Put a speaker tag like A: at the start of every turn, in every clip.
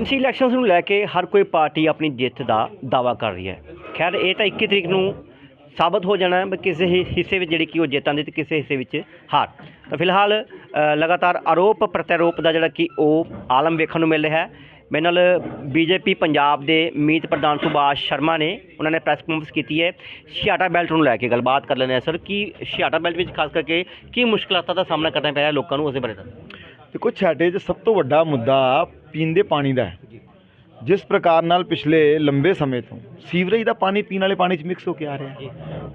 A: MC elections ਨੂੰ ਲੈ ਕੇ ਹਰ ਕੋਈ ਪਾਰਟੀ ਆਪਣੀ ਜਿੱਤ ਦਾ ਦਾਵਾ ਕਰ ਰਹੀ ਹੈ। ਖੈਰ, ਇਹ ਤਾਂ 21 ਤਰੀਕ ਨੂੰ ਸਾਬਤ ਹੋ ਜਾਣਾ ਹੈ ਵੀ ਕਿਸੇ ਹਿੱਸੇ ਵਿੱਚ ਜਿਹੜੀ ਕਿ ਉਹ ਜਿੱਤਾਂ ਦੀ ਤੇ ਕਿਸੇ ਹਿੱਸੇ ਵਿੱਚ ਹਾਰ। ਤਾਂ ਫਿਲਹਾਲ ਲਗਾਤਾਰ ਆਰੋਪ ਪ੍ਰਤੀਆਰੋਪ ਦਾ ਜਿਹੜਾ ਕਿ ਉਹ ਆਲਮ ਵੇਖਣ ਨੂੰ ਮਿਲ ਰਿਹਾ ਹੈ। ਮੇਰੇ ਨਾਲ ਬੀਜੇਪੀ ਪੰਜਾਬ ਦੇ ਮੀਤ ਪ੍ਰਧਾਨ ਸੁਭਾਸ਼ ਸ਼ਰਮਾ ਨੇ ਉਹਨਾਂ ਨੇ ਪ੍ਰੈਸ ਕਾਨਫਰੰਸ ਕੀਤੀ ਹੈ। ਛਿਆਟਾ ਬੈਲਟ ਨੂੰ ਲੈ ਕੇ ਗੱਲਬਾਤ ਕਰ ਲੈਂਦੇ ਹਾਂ ਸਰ, ਕਿ ਛਿਆਟਾ ਬੈਲਟ ਵਿੱਚ ਖਾਸ ਕਰਕੇ ਕੀ ਮੁਸ਼ਕਲਾਂ ਦਾ ਸਾਹਮਣਾ ਕਰਨਾ ਪੈ ਰਿਹਾ ਲੋਕਾਂ ਨੂੰ ਉਸਦੇ ਬਾਰੇ ਦੱਸੋ।
B: ਦੇਖੋ ਛਾਟੇ 'ਚ ਸਭ ਤੋਂ ਵੱਡਾ ਮੁੱਦਾ ਪੀਣ ਦੇ ਪਾਣੀ ਦਾ ਹੈ। ਜਿਸ ਪ੍ਰਕਾਰ ਨਾਲ ਪਿਛਲੇ ਲੰਬੇ ਸਮੇਂ ਤੋਂ ਸੀਵਰੇਜ ਦਾ ਪਾਣੀ ਪੀਣ ਵਾਲੇ ਪਾਣੀ 'ਚ ਮਿਕਸ ਹੋ ਕੇ ਆ ਰਿਹਾ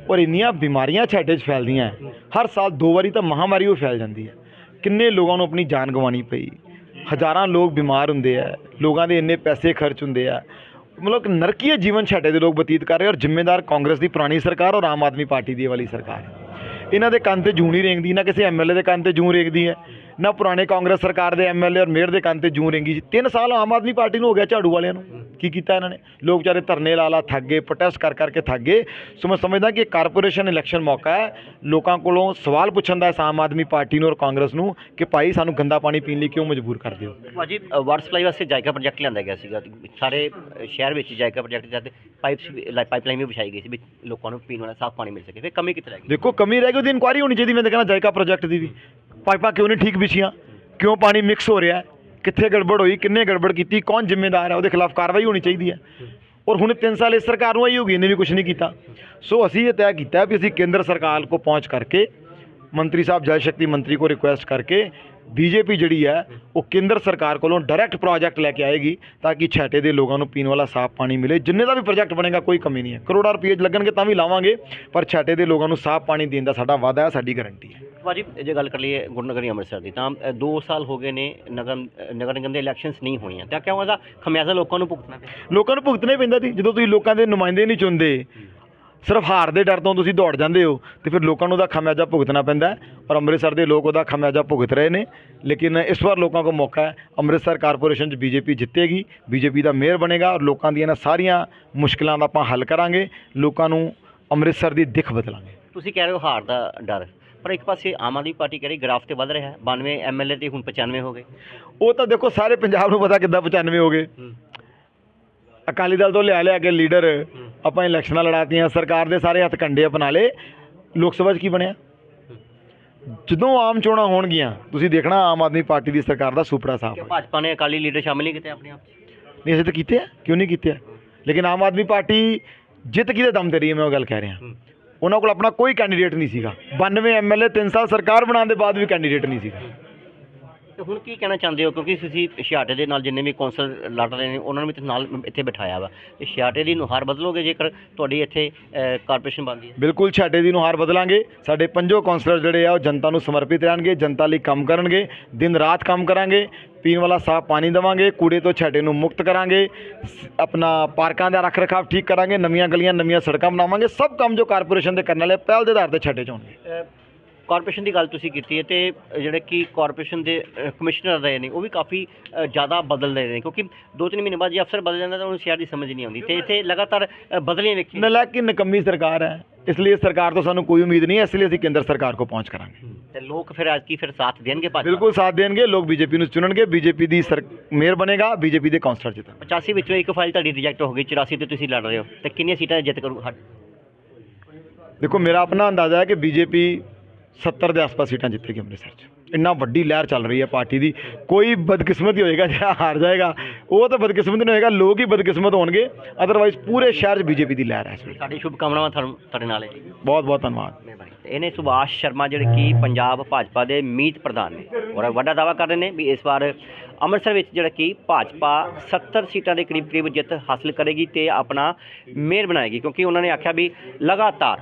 B: ਔਰ ਇੰਨੀਆਂ ਬਿਮਾਰੀਆਂ ਛਾਟੇ 'ਚ ਫੈਲਦੀਆਂ। ਹਰ ਸਾਲ ਦੋ ਵਾਰੀ ਤਾਂ ਮਹਾਮਾਰੀ ਉਹ ਫੈਲ ਜਾਂਦੀ ਹੈ। ਕਿੰਨੇ ਲੋਕਾਂ ਨੂੰ ਆਪਣੀ ਜਾਨ ਗਵਾਉਣੀ ਪਈ। ਹਜ਼ਾਰਾਂ ਲੋਕ ਬਿਮਾਰ ਹੁੰਦੇ ਆ ਲੋਕਾਂ ਦੇ ਇੰਨੇ ਪੈਸੇ ਖਰਚ ਹੁੰਦੇ ਆ ਮਤਲਬ ਕਿ ਨਰਕੀय ਜੀਵਨ ਛਾਟੇ ਦੇ ਲੋਕ ਬਤੀਤ ਕਰ ਰਹੇ ਔਰ ਜ਼ਿੰਮੇਦਾਰ ਕਾਂਗਰਸ ਦੀ ਪੁਰਾਣੀ ਸਰਕਾਰ ਔਰ ਆਮ ਆਦਮੀ ਪਾਰਟੀ ਦੀ ਵਾਲੀ ਸਰਕਾਰ ਇਹਨਾਂ ਦੇ ਕੰਨ ਤੇ ਜੂੰ ਨਹੀਂ ਰੇਂਗਦੀ ਨਾ ਕਿਸੇ ਐਮਐਲਏ ਦੇ ਕੰਨ ਤੇ ਜੂੰ ਰੇਂਗਦੀ ਹੈ। ਨਾ ਪੁਰਾਣੇ ਕਾਂਗਰਸ ਸਰਕਾਰ ਦੇ ਐਮਐਲਏ ਔਰ ਮੇਅਰ ਦੇ ਕੰਨ ਤੇ ਜੂੰ ਰੇਂਗੀ ਤਿੰਨ ਸਾਲ ਆਮ ਆਦਮੀ ਪਾਰਟੀ ਨੂੰ ਹੋ ਗਿਆ ਝਾੜੂ ਵਾਲਿਆਂ ਨੂੰ। ਕੀ ਕੀਤਾ ਇਹਨਾਂ ਨੇ? ਲੋਕ ਵਿਚਾਰੇ ਧਰਨੇ ਲਾ ਲਾ ਥੱਕ ਗਏ ਪ੍ਰੋਟੈਸਟ ਕਰ ਕਰਕੇ ਥੱਕ ਗਏ। ਸੋ ਮੈਂ ਸਮਝਦਾ ਕਿ ਕਾਰਪੋਰੇਸ਼ਨ ਇਲੈਕਸ਼ਨ ਮੌਕਾ ਹੈ। ਲੋਕਾਂ ਕੋਲੋਂ ਸਵਾਲ ਪੁੱਛਣ ਦਾ ਇਸ ਆਮ ਆਦਮੀ ਪਾਰਟੀ ਨੂੰ ਔਰ ਕਾਂਗਰਸ ਨੂੰ ਕਿ ਭਾਈ ਸਾਨੂੰ ਗੰਦਾ ਪਾਣੀ ਪੀਣ ਲਈ ਕਿਉਂ ਮਜਬੂਰ ਕਰਦੇ ਹੋ?
A: ਭਾਜੀ ਵਾਟਰ ਸਪਲਾਈ ਵਾਸਤੇ ਜਾਇਕਾ ਪ੍ਰੋਜੈਕਟ ਲਿਆਂਦਾ ਗਿਆ ਸੀਗਾ। ਸਾਰੇ ਸ਼ਹਿਰ ਵਿੱਚ ਜਾਇਕਾ ਪ੍ਰੋਜੈਕਟ ਜਦ ਪਾਈਪਸ ਪਾਈਪਲਾਈਨ ਵੀ ਵਿਛਾਈ ਗਈ ਸੀ ਵੀ ਲੋਕਾਂ ਨੂੰ ਪੀਣ ਵਾਲਾ ਸਾਫ਼ ਪਾਣੀ ਮਿਲ ਸਕੇ। ਫਿਰ ਕਮੀ ਕਿੱਥੇ ਰਹਿ ਗਈ?
B: ਦੇਖੋ ਕਮੀ ਰਹਿ ਗਈ ਉਹਦੀ ਇਨਕੁਆਇਰੀ ਹੋਣੀ ਚਾਹੀਦੀ ਮੈਂ ਤਾਂ ਕਹਿੰਦਾ ਜਾਇਕਾ ਪ੍ਰੋਜੈਕਟ ਦੀ ਵੀ। ਪਾਈਪਾਂ ਕਿਉਂ ਨਹੀਂ ਠੀਕ ਵਿਛੀਆਂ? ਕਿਉਂ ਪਾਣੀ ਮਿਕਸ ਹੋ ਰਿਹਾ? ਕਿੱਥੇ ਗੜਬੜ ਹੋਈ? ਕਿੰਨੇ ਗੜਬੜ ਕੀਤੀ? ਕੌਣ ਜ਼ਿੰਮੇਦਾਰ ਹੈ? ਉਹਦੇ ਖਿਲਾਫ ਕਾਰਵਾਈ ਹੋਣੀ ਚਾਹੀਦੀ ਹੈ। ਔਰ ਹੁਣ 3 ਸਾਲ ਇਸ ਸਰਕਾਰ ਨੂੰ ਆਈ ਹੋਗੀ ਇਹਨੇ ਵੀ ਕੁਝ ਨਹੀਂ ਕੀਤਾ। ਸੋ ਅਸੀਂ ਇਹ ਤੈਅ ਕੀਤਾ ਵੀ ਅਸੀਂ ਕੇਂਦਰ ਸਰਕਾਰ ਕੋ ਪਹੁੰਚ ਕਰਕੇ ਮੰਤਰੀ ਸਾਹਿਬ, ਜਲ ਸ਼ਕਤੀ ਮੰਤਰੀ ਕੋ ਰਿਕੁਐਸਟ ਕਰਕੇ ਬੀਜੇਪੀ ਜਿਹੜੀ ਹੈ, ਉਹ ਕੇਂਦਰ ਸਰਕਾਰ ਕੋਲੋਂ ਡਾਇਰੈਕਟ ਪ੍ਰੋਜੈਕਟ ਲੈ ਕੇ ਆਏਗੀ ਤਾਂ ਕਿ ਛਾਟੇ ਦੇ ਲੋਕਾਂ ਨੂੰ ਪੀਣ ਵਾਲਾ ਸਾਫ਼ ਪਾਣੀ ਮਿਲੇ। ਜਿੰਨੇ ਦਾ ਵੀ ਪ੍ਰੋਜੈਕਟ ਬਣੇਗਾ, ਕੋਈ ਕਮੀ ਨਹੀਂ ਹੈ। ਕਰੋੜਾਂ ਰੁਪਏ ਲੱਗਣਗੇ ਤਾਂ ਵੀ ਲਾਵਾਂਗੇ, ਪਰ ਛਾਟੇ ਦੇ ਲੋਕਾਂ ਨੂੰ ਸਾਫ਼ ਪਾਣੀ ਦੇਣ ਦਾ ਸਾਡਾ ਵਾਅਦਾ ਹੈ, ਸਾਡੀ ਗਾਰੰਟੀ ਹੈ।
A: ਭਾਜੀ ਜੇ ਗੱਲ ਕਰ ਲਈਏ ਗੁਰਨਗਰੀ ਅੰਮ੍ਰਿਤਸਰ ਦੀ ਤਾਂ 2 ਸਾਲ ਹੋ ਗਏ ਨੇ ਨਗਰ ਨਗਰ ਨਿਗਮ ਦੇ ਇਲੈਕਸ਼ਨਸ ਨਹੀਂ ਹੋਈਆਂ ਤਾਂ ਕਿਉਂ ਇਹਦਾ ਖਮਿਆਜ਼ਾ ਲੋਕਾਂ ਨੂੰ ਭੁਗਤਣਾ ਪਿਆ
B: ਲੋਕਾਂ ਨੂੰ ਭੁਗਤਣਾ ਪੈਂਦਾ ਜੀ। ਜਦੋਂ ਤੁਸੀਂ ਲੋਕਾਂ ਦੇ ਨੁਮਾਇੰਦੇ ਨਹੀਂ ਚੁਣਦੇ ਸਿਰਫ ਹਾਰ ਦੇ ਡਰ ਤੋਂ ਤੁਸੀਂ ਦੌੜ ਜਾਂਦੇ ਹੋ ਤੇ ਫਿਰ ਲੋਕਾਂ ਨੂੰ ਉਹਦਾ ਖਮਿਆਜਾ ਭੁਗਤਣਾ ਪੈਂਦਾ ਔਰ ਅੰਮ੍ਰਿਤਸਰ ਦੇ ਲੋਕ ਉਹਦਾ ਖਮਿਆਜਾ ਭੁਗਤ ਰਹੇ ਨੇ। ਲੇਕਿਨ ਇਸ ਵਾਰ ਲੋਕਾਂ ਕੋਲ ਮੌਕਾ ਹੈ ਅੰਮ੍ਰਿਤਸਰ ਕਾਰਪੋਰੇਸ਼ਨ 'ਚ ਬੀਜੇਪੀ ਜਿੱਤੇਗੀ ਬੀਜੇਪੀ ਦਾ ਮੇਅਰ ਬਣੇਗਾ ਔਰ ਲੋਕਾਂ ਦੀਆਂ ਇਹਨਾਂ ਸਾਰੀਆਂ ਮੁਸ਼ਕਲਾਂ ਦਾ ਆਪਾਂ ਹੱਲ ਕਰਾਂਗੇ ਲੋਕਾਂ ਨੂੰ ਅੰਮ੍ਰਿਤਸਰ ਦੀ ਦਿੱਖ ਬਦਲਾਂਗੇ।
A: ਤੁਸੀਂ ਕਹਿ ਰਹੇ ਹੋ ਹਾਰ ਦਾ ਡਰ। ਪਰ ਇੱਕ ਪਾਸੇ ਆਮ ਆਦਮੀ ਪਾਰਟੀ ਕਹਿ ਰਹੀ ਗ੍ਰਾਫ ਤੇ ਵੱਧ ਰਿਹਾ ਹੈ 92 ਐਮਐਲਏ ਤੇ ਹੁਣ 95 ਹੋ ਗਏ।
B: ਉਹ ਤਾਂ ਦੇਖੋ ਸਾਰੇ ਪੰਜਾਬ ਨੂੰ ਪਤਾ ਕਿੱਦਾਂ 95 ਹੋ ਗਏ। ਅਕਾਲੀ ਦਲ ਤੋਂ ਲਿਆ ਲਿਆ ਕੇ ਲੀਡਰ ਆਪਾਂ ਇਲੈਕਸ਼ਨਾਂ ਲੜਾਤੀਆਂ ਸਰਕਾਰ ਦੇ ਸਾਰੇ ਹੱਥ ਕੰਡੇ ਅਪਣਾ ਲਏ। ਲੋਕ ਸਭਾ 'ਚ ਕੀ ਬਣਿਆ? ਜਦੋਂ ਆਮ ਚੋਣਾਂ ਹੋਣਗੀਆਂ ਤੁਸੀਂ ਦੇਖਣਾ ਆਮ ਆਦਮੀ ਪਾਰਟੀ ਦੀ ਸਰਕਾਰ ਦਾ ਸੁਪੜਾ ਸਾਫ਼ ਹੈ
A: ਭਾਜਪਾ ਨੇ ਅਕਾਲੀ ਲੀਡਰ ਸ਼ਾਮਿਲ ਨਹੀਂ ਕੀਤੇ ਆਪਣੇ ਆਪ 'ਚ?
B: ਨਹੀਂ ਅਸੀਂ ਤਾਂ ਕੀਤੇ ਆ। ਕਿਉਂ ਨਹੀਂ ਕੀਤੇ ਆ? ਲੇਕਿਨ ਆਮ ਆਦਮੀ ਪਾਰਟੀ ਜਿੱਤ ਕਿਹਦੇ ਦਮ ਤੇ ਰਹੀ ਹੈ ਮੈਂ ਉਹ ਗੱਲ ਕਹਿ ਰਿਹਾ। ਉਹਨਾਂ ਕੋਲ ਆਪਣਾ ਕੋਈ ਕੈਂਡੀਡੇਟ ਨਹੀਂ ਸੀਗਾ। 92 ਐਮਐਲਏ 3 ਸਾਲ ਸਰਕਾਰ ਬਣਾਉਣ ਦੇ ਬਾਅਦ ਵੀ ਕੈਂਡੀਡੇਟ ਨਹੀਂ ਸੀਗਾ।
A: ਤੇ ਹੁਣ ਕੀ ਕਹਿਣਾ ਚਾਹੁੰਦੇ ਹੋ? ਕਿਉਂਕਿ ਤੁਸੀਂ ਛਿਆਟੇ ਦੇ ਨਾਲ ਜਿੰਨੇ ਵੀ ਕੌਂਸਲ ਲੜ ਰਹੇ ਨੇ ਉਹਨਾਂ ਨੂੰ ਵੀ ਤੇ ਨਾਲ ਇੱਥੇ ਬਿਠਾਇਆ ਵਾ। ਤੇ ਛਿਆਟੇ ਦੀ ਨੁਹਾਰ ਬਦਲੋਗੇ ਜੇਕਰ ਤੁਹਾਡੀ ਇੱਥੇ ਕਾਰਪੋਰੇਸ਼ਨ ਬਣਦੀ ਹੈ?
B: ਬਿਲਕੁਲ ਛਾਟੇ ਦੀ ਨੂੰ ਹਾਰ ਬਦਲਾਂਗੇ। ਸਾਡੇ ਪੰਜੋ ਕਾਉਂਸਲਰ ਜਿਹੜੇ ਆ ਉਹ ਜਨਤਾ ਨੂੰ ਸਮਰਪਿਤ ਰਹਿਣਗੇ ਜਨਤਾ ਲਈ ਕੰਮ ਕਰਨਗੇ ਦਿਨ ਰਾਤ ਕੰਮ ਕਰਾਂਗੇ ਪੀਣ ਵਾਲਾ ਸਾਫ਼ ਪਾਣੀ ਦੇਵਾਂਗੇ ਕੂੜੇ ਤੋਂ ਛਾਟੇ ਨੂੰ ਮੁਕਤ ਕਰਾਂਗੇ ਆਪਣਾ ਪਾਰਕਾਂ ਦਾ ਰੱਖ ਰਖਾਵ ਠੀਕ ਕਰਾਂਗੇ ਨਵੀਆਂ ਗਲੀਆਂ ਨਵੀਆਂ ਸੜਕਾਂ ਬਣਾਵਾਂਗੇ ਸਭ ਕੰਮ ਜੋ ਕਾਰਪੋਰੇਸ਼ਨ ਦੇ ਕਰਨ ਵਾਲੇ ਪਹਿਲ ਦੇ ਆਧਾਰ ਤੇ ਛਾਟੇ ਚ ਹੋਣਗੇ।
A: ਕਾਰਪੋਰੇਸ਼ਨ ਦੀ ਗੱਲ ਤੁਸੀਂ ਕੀਤੀ ਹੈ ਤੇ ਜਿਹੜੇ ਕਿ ਕਾਰਪੋਰੇਸ਼ਨ ਦੇ ਕਮਿਸ਼ਨਰ ਰਹੇ ਨੇ ਉਹ ਵੀ ਕਾਫੀ ਜ਼ਿਆਦਾ ਬਦਲ ਰਹੇ ਨੇ ਕਿਉਂਕਿ ਦੋ ਤਿੰਨ ਮਹੀਨੇ ਬਾਅਦ ਜੇ ਅਫਸਰ ਬਦਲ ਜਾਂਦਾ ਤਾਂ ਉਹਨੂੰ ਸ਼ਹਿਰ ਦੀ ਸਮਝ ਨਹੀਂ ਆਉਂਦੀ ਤੇ ਇੱਥੇ ਲਗਾਤਾਰ ਬਦਲੀਆਂ ਵੇਖੀ
B: ਕਿ ਨਕੰਮੀ ਸਰਕਾਰ ਹੈ ਇਸ ਲਈ ਸਰਕਾਰ ਤੋਂ ਸਾਨੂੰ ਕੋਈ ਉਮੀਦ ਨਹੀਂ ਹੈ ਇਸ ਲਈ ਅਸੀਂ ਕੇਂਦਰ ਸਰਕਾਰ ਕੋ ਪਹੁੰਚ ਕਰਾਂਗੇ।
A: ਤੇ ਲੋਕ ਫਿਰ ਅੱਜ ਕੀ ਫਿਰ ਸਾਥ ਦੇਣਗੇ ਭਾਜਪਾ?
B: ਬਿਲਕੁਲ ਸਾਥ ਦੇਣਗੇ ਲੋਕ ਬੀਜੇਪੀ ਨੂੰ ਚੁਣਨਗੇ ਬੀਜੇਪੀ ਦੀ ਸਰ ਮੇਅਰ ਬਣੇਗਾ ਬੀਜੇਪੀ ਦੇ ਕਾਉਂਸਲਰ ਜਿੱਤਣ
A: 85 ਵਿੱਚੋਂ ਇੱਕ ਫਾਈਲ ਤੁਹਾਡੀ ਰਿਜੈਕਟ ਹੋ ਗਈ 84 ਤੇ ਤੁਸੀਂ ਲੜ ਰਹੇ ਹੋ ਤੇ ਕਿੰਨੀਆਂ ਸੀਟਾਂ ਜਿੱਤ ਕਰੂ
B: ਦੇਖੋ ਮੇਰਾ ਆਪਣਾ ਅੰਦਾਜ਼ਾ ਹੈ ਕਿ ਬੀਜੇਪੀ 70 ਦੇ ਆਸ-ਪਾਸ ਸੀਟਾਂ ਜਿੱਤੇਗੀ ਅੰਮ੍ਰਿਤਸਰ 'ਚ। ਇੰਨਾ ਵੱਡੀ ਲਹਿਰ ਚੱਲ ਰਹੀ ਹੈ ਪਾਰਟੀ ਦੀ। ਕੋਈ ਬਦਕਿਸਮਤ ਹੀ ਹੋਏਗਾ ਜਿਹੜਾ ਹਾਰ ਜਾਏਗਾ ਉਹ ਤਾਂ ਬਦਕਿਸਮਤ ਨਹੀਂ ਹੋਏਗਾ ਲੋਕ ਹੀ ਬਦਕਿਸਮਤ ਹੋਣਗੇ। ਅਦਰਵਾਈਜ਼ ਪੂਰੇ ਸ਼ਹਿਰ 'ਚ ਬੀਜੇਪੀ ਦੀ ਲਹਿਰ ਹੈ ਇਸ ਵੇਲੇ।
A: ਸਾਡੀ ਸ਼ੁਭ ਕਾਮਨਾਵਾਂ ਤੁਹਾਨੂੰ ਤੁਹਾਡੇ ਨਾਲ ਹੈ ਜੀ।
B: ਬਹੁਤ ਬਹੁਤ ਧੰਨਵਾਦ।
A: ਇਹਨੇ ਸੁਭਾਸ਼ ਸ਼ਰਮਾ ਜਿਹੜੇ ਕਿ ਪੰਜਾਬ ਭਾਜਪਾ ਦੇ ਮੀਤ ਪ੍ਰਧਾਨ ਨੇ ਔਰ ਵੱਡਾ ਦਾਵਾ ਕਰ ਰਹੇ ਨੇ ਵੀ ਇਸ ਵਾਰ ਅੰਮ੍ਰਿਤਸਰ ਵਿੱਚ ਜਿਹੜਾ ਕਿ ਭਾਜਪਾ 70 ਸੀਟਾਂ ਦੇ ਕਰੀਬ ਕਰੀਬ ਜਿੱਤ ਹਾਸਲ ਕਰੇਗੀ ਤੇ ਆਪਣਾ ਮੇਅਰ ਬਣਾਏਗੀ ਕਿਉਂਕਿ ਉਹਨਾਂ ਨੇ ਆਖਿਆ ਵੀ ਲਗਾਤਾਰ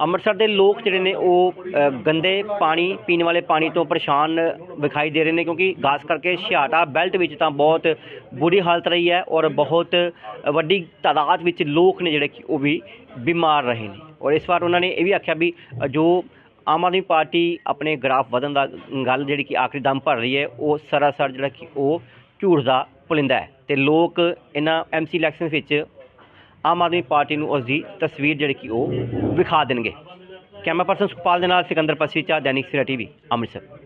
A: ਅੰਮ੍ਰਿਤਸਰ ਦੇ ਲੋਕ ਜਿਹੜੇ ਨੇ ਉਹ ਗੰਦੇ ਪਾਣੀ ਪੀਣ ਵਾਲੇ ਪਾਣੀ ਤੋਂ ਪਰੇਸ਼ਾਨ ਵਿਖਾਈ ਦੇ ਰਹੇ ਨੇ ਕਿਉਂਕਿ ਖਾਸ ਕਰਕੇ ਛਿਆਟਾ ਬੈਲਟ ਵਿੱਚ ਤਾਂ ਬਹੁਤ ਬੁਰੀ ਹਾਲਤ ਰਹੀ ਹੈ ਔਰ ਬਹੁਤ ਵੱਡੀ ਤਾਦਾਦ ਵਿੱਚ ਲੋਕ ਨੇ ਜਿਹੜੇ ਕਿ ਉਹ ਵੀ ਬਿਮਾਰ ਰਹੇ ਨੇ। ਔਰ ਇਸ ਵਾਰ ਉਹਨਾਂ ਨੇ ਇਹ ਵੀ ਆਖਿਆ ਵੀ ਜੋ ਆਮ ਆਦਮੀ ਪਾਰਟੀ ਆਪਣੇ ਗ੍ਰਾਫ ਵਧਣ ਦਾ ਗੱਲ ਜਿਹੜੀ ਕਿ ਆਖਰੀ ਦਮ ਭਰ ਰਹੀ ਹੈ, ਉਹ ਸਰਾਸਰ ਜਿਹੜਾ ਕਿ ਉਹ ਝੂਠ ਦਾ ਪੁਲਿੰਦਾ ਹੈ। ਤੇ ਲੋਕ ਇਹਨਾਂ ਐਮਸੀ ਇਲੈਕਸ਼ਨ ਵਿੱਚ ਆਮ ਆਦਮੀ ਪਾਰਟੀ ਨੂੰ ਉਸ ਦੀ ਤਸਵੀਰ ਜਿਹੜੀ ਕਿ ਉਹ ਵਿਖਾ ਦੇਣਗੇ। ਕੈਮਰਾ ਪਰਸਨ ਸੁਖਪਾਲ ਦੇ ਨਾਲ ਸਿਕੰਦਰ ਪਸੀਚਾ ਦੈਨਿਕ ਸਵੇਰਾ ਟੀਵੀ, ਅੰਮ੍ਰਿਤਸਰ।